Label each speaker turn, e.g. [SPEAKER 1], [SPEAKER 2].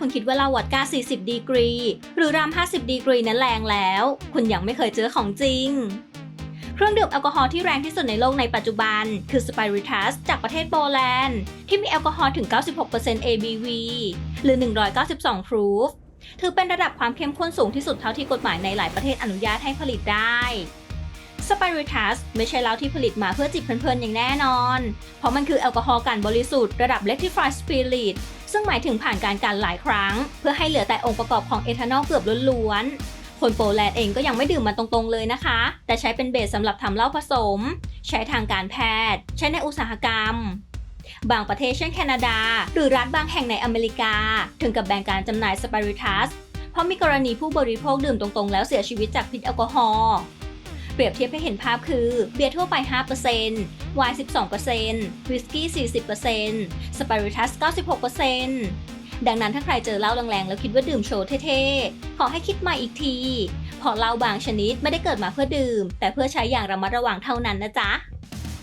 [SPEAKER 1] คุณคิดว่าเหล้าวอดก้า40 ดีกรี หรือราม50 ดีกรีนั้นแรงแล้ว คุณยังไม่เคยเจอของจริง เครื่องดื่มแอลกอฮอล์ที่แรงที่สุดในโลกในปัจจุบัน คือ Spiritus จากประเทศโปแลนด์ ที่มีแอลกอฮอล์ถึง 96% ABV หรือ 192 proof ถือเป็นระดับความเข้มข้นสูงที่สุดเท่าที่กฎหมายในหลายประเทศอนุญาตให้ผลิตได้ Spiritus ไม่ใช่เหล้าที่ผลิตมาเพื่อจิบเพลินๆอย่างแน่นอน เพราะมันคือแอลกอฮอล์กันบริสุทธิ์ระดับ Rectified Spirit ซึ่งหมายถึงผ่านการกันหลายครั้ง เพื่อให้เหลือแต่องค์ประกอบของเอทานอลเกือบล้วนๆ คนโปแลนด์เองก็ยังไม่ดื่มมันตรงๆเลยนะคะ แต่ใช้เป็นเบสสำหรับทำเหล้าผสม ใช้ทางการแพทย์ ใช้ในอุตสาหกรรม บางประเทศเช่นแคนาดา หรือรัฐบางแห่งในอเมริกา ถึงกับแบนการจำหน่ายสปาริทัสเพราะมีกรณีผู้บริโภคดื่มตรงๆ แล้วเสียชีวิตจากพิษแอลกอฮอล์ รียบเทียบให้เห็นภาพคือ เบียร์ทั่วไป 5%ไวน์ 12%วิสกี้ 40%สปาริทัส 96%ดังนั้นถ้าใครเจอเหล้าแรงๆ แล้วคิดว่าดื่มโชว์เท่ๆ ขอให้คิดใหม่อีกทีเพราะเหล้าบางชนิดไม่ได้เกิดมาเพื่อดื่ม แต่เพื่อใช้อย่างระมัดระวังเท่านั้นนะจ๊ะ